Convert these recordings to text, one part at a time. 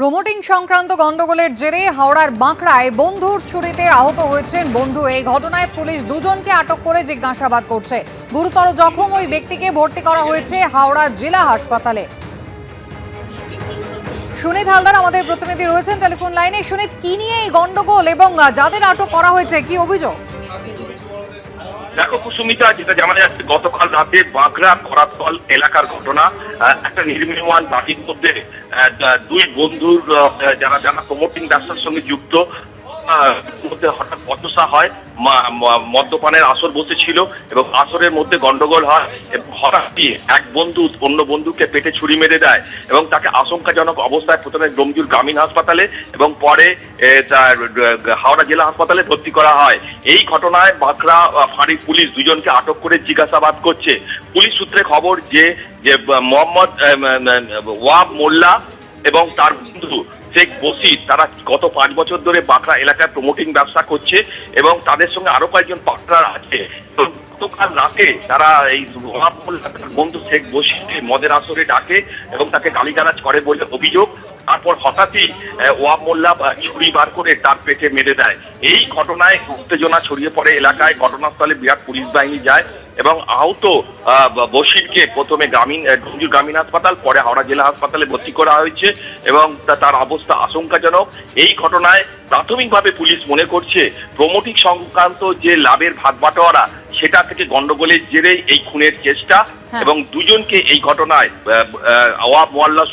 Promoting সংক্রান্ত গন্ডগোলের জেরে হাওড়ার বাঁকড়ায় বন্ধুর ছুরিতে আহত হয়েছেন বন্ধু। এই ঘটনায় পুলিশ দুজনকে আটক করে জিজ্ঞাসাবাদ করছে। গুরুতর জখম ওই ব্যক্তিকে ভর্তি করা হয়েছে হাওড়া জেলা হাসপাতালে। সুনীত হালদার, আমাদের প্রতিনিধি রয়েছেন টেলিফোন লাইনে। সুনীত, কি নিয়ে এই গন্ডগোল এবং যাদের আটক করা হয়েছে, কি অভিযোগ? দেখো কুসুমিতা, যেটা জানা যাচ্ছে, গতকাল রাতে বাঁকড়া করাতকল এলাকার ঘটনা একটা নির্মীয়মান বাড়ির মধ্যে দুই বন্ধুর যারা যারা প্রমোটিং ব্যবসার সঙ্গে যুক্ত মধ্যে হঠাৎ বচসা হয় মদ্যপানের আসর বসেছিল এবং আসরের মধ্যে গন্ডগোল হয় এবং হঠাৎই এক বন্ধু অন্য বন্ধুকে পেটে ছুরি মেরে দেয় এবং তাকে আশঙ্কাজনক অবস্থায় প্রথমে ডোমজুর গ্রামীণ হাসপাতালে এবং পরে তার হাওড়া জেলা হাসপাতালে ভর্তি করা হয়। এই ঘটনায় বাঁকড়া ফাঁড়ির পুলিশ দুজনকে আটক করে জিজ্ঞাসাবাদ করছে। পুলিশ সূত্রে খবর যে মোহাম্মদ ওয়াব মোল্লা এবং তার বন্ধু শেখ বসির তারা গত পাঁচ বছর ধরে বাঁকড়া এলাকায় প্রমোটিং ব্যবসা করছে এবং তাদের সঙ্গে আরও কয়েকজন পার্টনার আছে। গতকাল রাতে তারা এই বন্ধু শেখ বসিরকে মদের আসরে ডাকে এবং তাকে গালিগালাজ করে বলে অভিযোগ। তারপর হঠাৎই ওয়াব মোল্লা ছুরি বার করে তার পেটে মেরে দেয়। এই ঘটনায় উত্তেজনা ছড়িয়ে পড়ে এলাকায়। ঘটনাস্থলে বিরাট পুলিশ বাহিনী যায় এবং আহত আহ, বশিরকে প্রথমে গ্রামীণ আহ, গ্রামীণ হাসপাতাল পরে হাওড়া জেলা হাসপাতালে ভর্তি করা হয়েছে এবং তার অবস্থা আশঙ্কাজনক। এই ঘটনায় প্রাথমিকভাবে পুলিশ মনে করছে প্রমোটিং সংক্রান্ত যে লাভের ভাগ বাটোয়ারা সেটা থেকে গন্ডগোলের জেরে এই খুনের চেষ্টা হ্যাঁ। এবং দুজনকে এই ঘটনায় আওয়াব মোল্লা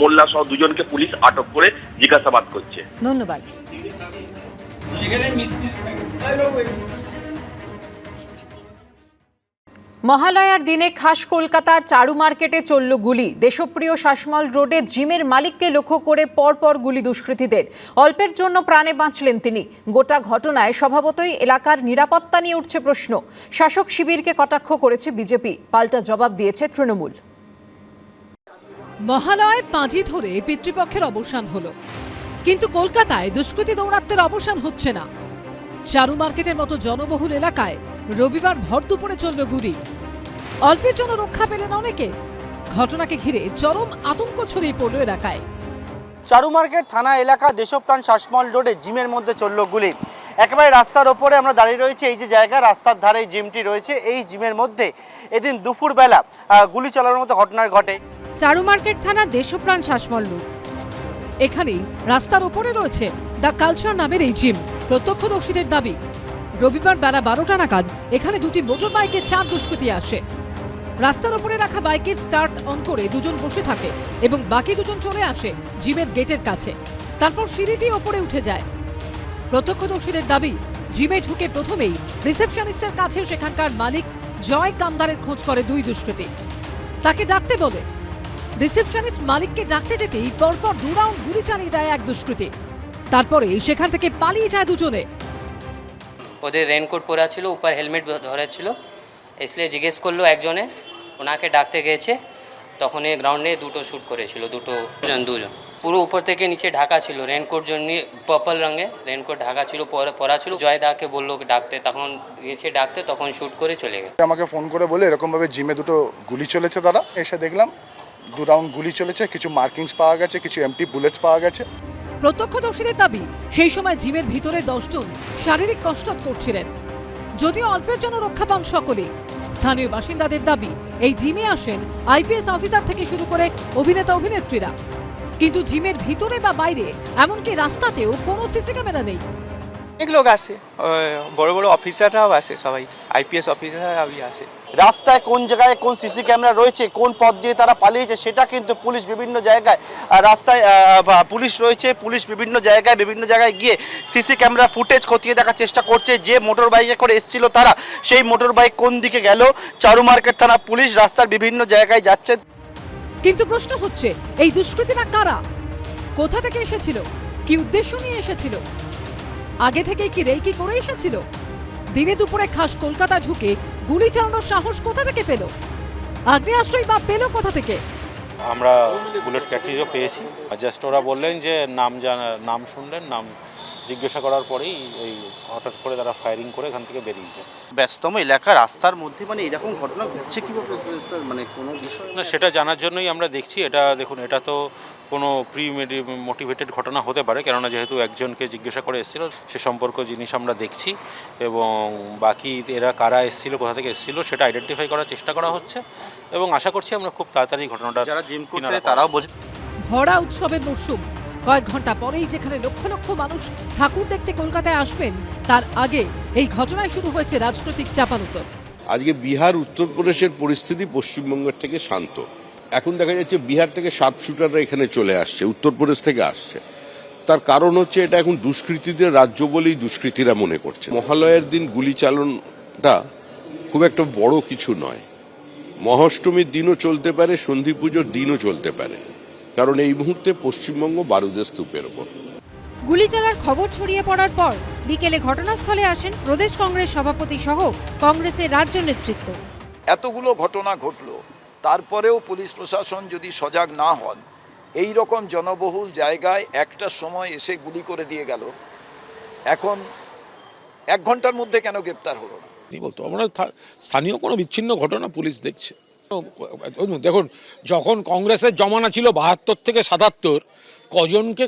মোল্লা সহ দুজনকে পুলিশ আটক করে জিজ্ঞাসাবাদ করছে ধন্যবাদ মহালয়ার দিনে খাস কলকাতার চারু মার্কেটে চলল গুলি। দেশপ্রিয় শাসমল রোডে জিমের মালিককে লক্ষ্য করে পরপর গুলি দুষ্কৃতীদের। অল্পের জন্য প্রাণে বাঁচলেন তিনি। গোটা ঘটনায় স্বভাবতই এলাকার নিরাপত্তা নিয়ে উঠছে প্রশ্ন। শাসক শিবিরকে কটাক্ষ করেছে বিজেপি। পাল্টা জবাব দিয়েছে তৃণমূল। মহালয় পাঁজি ধরে পিতৃপক্ষের অবসান হলো। কিন্তু কলকাতায় দুষ্কৃতী দৌরাত্মের অবসান হচ্ছে না। চারু মার্কেটের মতো জনবহুল এলাকায় রবিবার ভর দুপুরে চলল গুলি। অল্পের জন্য রক্ষা পেলেন অনেকে। ঘটনাকে ঘিরে চরম আতঙ্ক ছড়িয়ে পড়ল এলাকায়। চারু মার্কেট থানা এলাকা দেশপ্রাণ শাসমল রোডে জিমের মধ্যে চলল গুলি। একেবারে রাস্তার ওপরে আমরা দাঁড়িয়ে রয়েছি এই যে জায়গা রাস্তার ধারে জিমটি রয়েছে। এই জিমের মধ্যে এদিন দুপুরবেলা গুলি চালানোর মতো ঘটনা ঘটে। চারু মার্কেট থানা দেশপ্রাণ শাসমল রোড। এখানেই রাস্তার ওপরে রয়েছে দ্য কালচার নামের এই জিম। প্রত্যক্ষদর্শীদের দাবি রবিবার বেলা বারোটা নাগাদ এখানে দুটি মোটর বাইকে চার দুষ্কৃতী আসে। রাস্তার ওপরে রাখা বাইকের স্টার্ট অন করে দুজন বসে থাকে এবং বাকি দুজন চলে আসে জিমের গেটের কাছে। তারপর সিঁড়ি দিয়ে ওপরে উঠে যায়। প্রত্যক্ষদর্শীদের দাবি, জিমে ঢুকে প্রথমেই রিসেপশনিস্টের কাছে সেখানকার মালিক জয় কামদারের খোঁজ করে দুই দুষ্কৃতী। তাকে ডাকতে বলে। রিসেপশনিস্ট মালিককে ডাকতে যেতেই পরপর দু রাউন্ড গুলি চালিয়ে দেয় এক দুষ্কৃতী। তারপরে সেখান থেকে পালিয়ে যায় দুজনে। ওদের রেনকোট পরা ছিল উপর হেলমেট ধরা ছিল इसलिए জিজ্ঞেস করলো একজনে ওনাকে ডাকতে গেছে তখন এই গ্রাউন্ডে দুটো শ্যুট করেছিল দুটো জন দুজন পুরো উপর থেকে নিচে ঢাকা ছিল রেনকোট জন্য পার্পল রঙে রেনকোট ঢাকা ছিল পরা- পরা ছিল জয় দাকে বললো ডাকতে তখন গেছে ডাকতে তখন শ্যুট করে চলে গেছে আমাকে ফোন করে বলে এরকমভাবে জিমে দুটো গুলি চলেছে তারা এসে দেখলাম দু রাউন্ড গুলি চলেছে কিছু মার্কিংস পাওয়া গেছে কিছু এমটি বুলেটস পাওয়া গেছে প্রত্যক্ষদর্শীদের দাবি, সেই সময় জিমের ভিতরে দশজন শারীরিক কসরত করছিলেন। যদিও অল্পের জন্য রক্ষা পান সকলেই, স্থানীয় বাসিন্দাদের দাবি, এই জিমে আসেন আইপিএস অফিসার থেকে শুরু করে অভিনেতা অভিনেত্রীরা। কিন্তু জিমের ভিতরে বা বাইরে এমনকি রাস্তাতেও কোনো সিসি ক্যামেরা নেই। অনেক লোক আসে বড় বড় অফিসাররাও আসে সবাই। আইপিএস অফিসাররাও আসে। রাস্তায় কোন জায়গায় কোন সিসি ক্যামেরা রয়েছে কোন পথ দিয়ে তারা পালিয়েছে সেটা কিন্তু পুলিশ বিভিন্ন জায়গায় রাস্তায় বা পুলিশ রয়েছে পুলিশ বিভিন্ন জায়গায় বিভিন্ন জায়গায় গিয়ে সিসি ক্যামেরা ফুটেজ খতিয়ে দেখার চেষ্টা করছে যে মোটর বাইকে করে এসেছিল তারা সেই মোটর বাইক কোন দিকে গেল চারু মার্কেট থানা পুলিশ রাস্তার বিভিন্ন জায়গায় যাচ্ছে। কিন্তু প্রশ্ন হচ্ছে এই দুষ্কৃতীরা কারা? কোথা থেকে এসেছিল? কি উদ্দেশ্য নিয়ে এসেছিল? আগে থেকেই কি রেকি করে এসেছিল? দিনে দুপুরে খাস কলকাতা ঢুকে গুলি চালানোর সাহস কোথা থেকে পেল? আগ্নেয়াস্ত্রই বা পেল কোথা থেকে? আমরা বুলেট ক্যাটরিজও পেয়েছি। জাস্ট ওরা বললেন যে নাম জানা নাম শুনলেন, নাম জিজ্ঞাসা করার পরেই এই হঠাৎ করে তারা ফায়ারিং করে এখান থেকে বেরিয়ে যায় ব্যস্তম এলাকা রাস্তার মধ্যে মানে এরকম ঘটনা ঘটছে কীভাবে? মানে কোনো বিষয় না সেটা জানার জন্যই আমরা দেখছি। এটা দেখুন এটা তো কোনো প্রি মোটিভেটেড ঘটনা হতে পারে কেননা যেহেতু একজনকে জিজ্ঞাসা করে এসেছিল সে সম্পর্ক জিনিস আমরা দেখছি এবং বাকি এরা কারা এসেছিল কোথা থেকে এসেছিল সেটা আইডেন্টিফাই করার চেষ্টা করা হচ্ছে এবং আশা করছি আমরা খুব তাড়াতাড়ি ঘটনাটা যারা জিম করতে তারাও বোঝে ভরা উৎসবের মরশুম। কয়েক ঘণ্টা পরেই যেখানে লক্ষ লক্ষ মানুষ ঠাকুর দেখতে কলকাতায় আসবেন, তার আগে এই ঘটনায় শুরু হয়েছে রাজনৈতিক চাপানুতর আজকে বিহার উত্তরপ্রদেশের পরিস্থিতি পশ্চিমবঙ্গের থেকে শান্ত। এখন দেখা যাচ্ছে বিহার থেকে সাত শুটাররা এখানে চলে আসছে উত্তরপ্রদেশ থেকে আসছে। তার কারণ হচ্ছে এটা এখন দুষ্কৃতীদের রাজ্য বলেই দুষ্কৃতীরা মনে করছে। মহালয়ের দিন গুলি চালনটা খুব একটা বড় কিছু নয়। মহাষ্টমীর দিনও চলতে পারে সন্ধি পুজোর দিনও চলতে পারে। কারণ এই মুহূর্তে পশ্চিমবঙ্গ বারুদের স্তূপের ওপর। গুলি চালার খবর ছড়িয়ে পড়ার পর বিকেলে ঘটনাস্থলে আসেন প্রদেশ কংগ্রেস সভাপতি সহ কংগ্রেসের রাজ্য নেতৃত্ব। এতগুলো ঘটনা ঘটলো তারপরেও পুলিশ প্রশাসন যদি সজাগ না হন এই রকম জনবহুল জায়গায় একটা সময় এসে গুলি করে দিয়ে গেল। এখন এক ঘণ্টার মধ্যে কেন গ্রেপ্তার হলো না? বলতে? থা- স্থানীয় কোনো বিচ্ছিন্ন ঘটনা পুলিশ দেখছে। দেখুন যখন কংগ্রেসের জমানা ছিল বাহাত্তর থেকে সাতাত্তর, কজনকে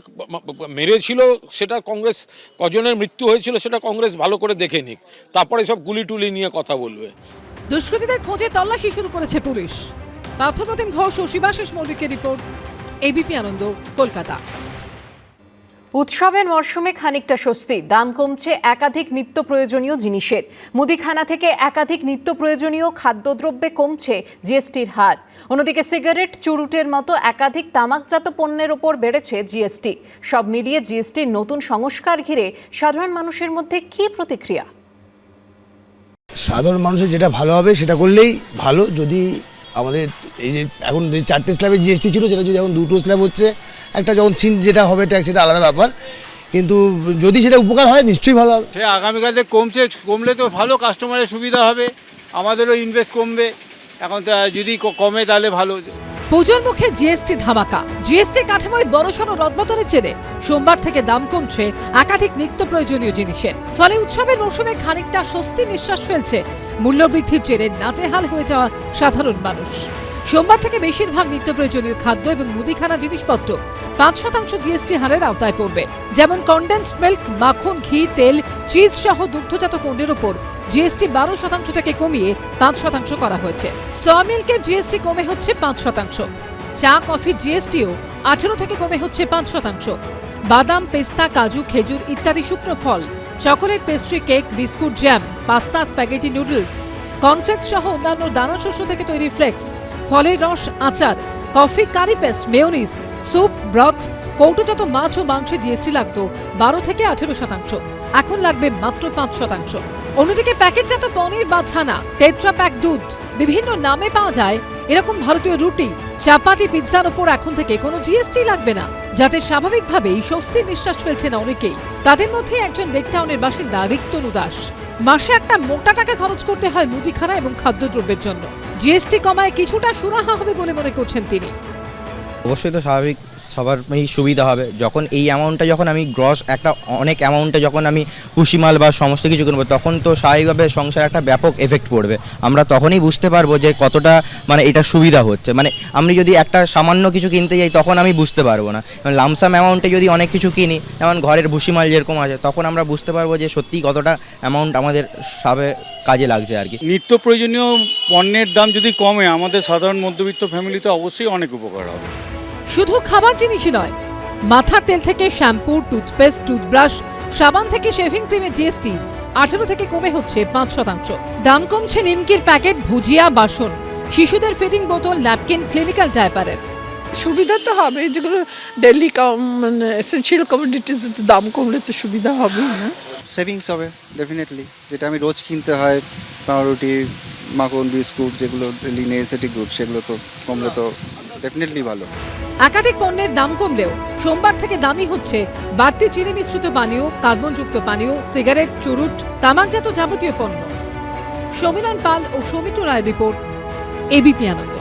মেরেছিল সেটা কংগ্রেস, কজনের মৃত্যু হয়েছিল সেটা কংগ্রেস ভালো করে দেখে নিক। তারপরে সব গুলি টুলি নিয়ে কথা বলবে। দুষ্কৃতীদের খোঁজে তল্লাশি শুরু করেছে পুলিশ। পার্থপ্রতিম ঘোষ ও শিবাশিস মৌলিকের রিপোর্ট এবিপি আনন্দ, কলকাতা। উৎসবের মরশুমে খানিকটা স্বস্তি। দাম কমছে একাধিক নিত্য প্রয়োজনীয় জিনিসের। মুদিখানা থেকে একাধিক নিত্য প্রয়োজনীয় খাদ্যদ্রব্যে কমছে জিএসটির হার। অন্যদিকে সিগারেট, চুরুটের মতো একাধিক তামাকজাত পণ্যের ওপর বেড়েছে জিএসটি। সব মিলিয়ে জিএসটির নতুন সংস্কার ঘিরে সাধারণ মানুষের মধ্যে কী প্রতিক্রিয়া? সাধারণ মানুষের যেটা ভালো হবে সেটা করলেই ভালো। যদি আমাদের এই যে এখন যে চারটে স্ল্যাবের জিএসটি ছিল, সেটা যদি এখন দুটো স্ল্যাব হচ্ছে, একটা যখন সিন যেটা হবে ট্যাক্স সেটা আলাদা ব্যাপার। কিন্তু যদি সেটা উপকার হয়, নিশ্চয়ই ভালো হবে। সে থেকে কমছে, কমলে তো ভালো কাস্টমারের সুবিধা হবে। আমাদেরও ইনভেস্ট কমবে। এখন যদি কমে, তাহলে ভালো। পুজোর মুখে জিএসটি ধামাকা। জিএসটি কাঠামোয় বড়সড় রদবতনের জেরে সোমবার থেকে দাম কমছে একাধিক নিত্য প্রয়োজনীয় জিনিসের। ফলে উৎসবের মৌসুমে খানিকটা স্বস্তি নিঃশ্বাস ফেলছে। মূল্যবৃদ্ধির জেরে নাজেহাল হয়ে যাওয়া সাধারণ মানুষ। সোমবার থেকে বেশিরভাগ নিত্য প্রয়োজনীয় খাদ্য এবং মুদিখানা জিনিসপত্র পাঁচ শতাংশ জিএসটি হারের আওতায় পড়বে। যেমন কন্ডেন্সড মিল্ক মাখন, ঘি, তেল চিজ সহ দুগ্ধজাত পণ্যের উপর জিএসটি বারো শতাংশ থেকে কমিয়ে পাঁচ শতাংশ করা হয়েছে। সয়ামিল্কের জিএসটি কমে হচ্ছে পাঁচ শতাংশ। চা, কফি জিএসটিও আঠেরো থেকে কমে হচ্ছে পাঁচ শতাংশ। বাদাম, পেস্তা, কাজু, খেজুর ইত্যাদি শুকনো ফল, chocolate pastry cake biscuit jam pasta spaghetti noodles cornflakes সহ অন্যান্য দানা শস্য থেকে তৈরি ফ্লেক্স ফলের রস, আচার, coffee, curry paste, mayonnaise, soup broth কৌটোজাত মাছ ও মাংসে জিএসটি লাগত বারো থেকে আঠেরো শতাংশ। এখন লাগবে মাত্র পাঁচ শতাংশ। অন্যদিকে প্যাকেটজাত পনির বা ছানা, টেট্রা প্যাক দুধ, বিভিন্ন নামে পাওয়া যায়। এরকম ভারতীয় রুটি, চাপাতি, পিৎজার ওপর এখন থেকে কোনো জিএসটি লাগবে না, যাতে স্বাভাবিকভাবেই স্বস্তির নিঃশ্বাস ফেলছেন অনেকেই। তাদের মধ্যে একজন লেকটাউনের বাসিন্দা রিক্তনু দাস। মাসে একটা মোটা টাকা খরচ করতে হয় মুদিখানা এবং খাদ্যদ্রব্যের জন্য। জিএসটি কমায় কিছুটা সুরাহা হবে বলে মনে করছেন তিনি। অবশ্যই তো স্বাভাবিক সবারই সুবিধা হবে। যখন এই অ্যামাউন্টটা যখন আমি গ্রস একটা অনেক অ্যামাউন্টে যখন আমি পুষিমাল বা সমস্ত কিছু কিনবো, তখন তো স্বাভাবিকভাবে সংসারে একটা ব্যাপক এফেক্ট পড়বে। আমরা তখনই বুঝতে পারব যে কতটা মানে এটা সুবিধা হচ্ছে। মানে আমি যদি একটা সামান্য কিছু কিনতে যাই, তখন আমি বুঝতে পারব না। লামসাম অ্যামাউন্টে যদি অনেক কিছু কিনি, যেমন ঘরের ভুসিমাল যেরকম আছে, তখন আমরা বুঝতে পারব যে সত্যিই কতটা অ্যামাউন্ট আমাদের সাবে কাজে লাগছে আর কি। নিত্য প্রয়োজনীয় পণ্যের দাম যদি কমে, আমাদের সাধারণ মধ্যবিত্ত ফ্যামিলিতে অবশ্যই অনেক উপকার হবে। শুধু খাবার জিনিসই নয় মাথার তেল থেকে শ্যাম্পু টুথপেস্ট টুথব্রাশ সাবান থেকে শেভিং ক্রিমের জিএসটি আঠেরো থেকে কমে হচ্ছে পাঁচ শতাংশ। দাম কমছে নিমকির প্যাকেট ভুজিয়া বাসন শিশুদের ফিডিং বোতল ন্যাপকিন ক্লিনিক্যাল ডায়পারের সুবিধা তো হবে যেগুলো ডেলি মানে এসেন্সিয়াল কমোডিটিস দাম কমলে তো সুবিধা হবে না। সেভিংস হবে ডেফিনেটলি যেটা আমি রোজ কিনতে হয় পাউরুটি মাখন বিস্কুট যেগুলো ডেলি নেসেসিটি গুড সেগুলো তো কমলে তো ডেফিনেটলি ভালো। একাধিক পণ্যের দাম কমলেও সোমবার থেকে দামি হচ্ছে। বাড়তি চিনি মিশ্রিত পানীয়, কার্বনযুক্ত পানীয়, সিগারেট, চুরুট, তামাকজাত যাবতীয় পণ্য। সমীরণ পাল ও সমিত রায় রিপোর্ট এবিপি আনন্দ।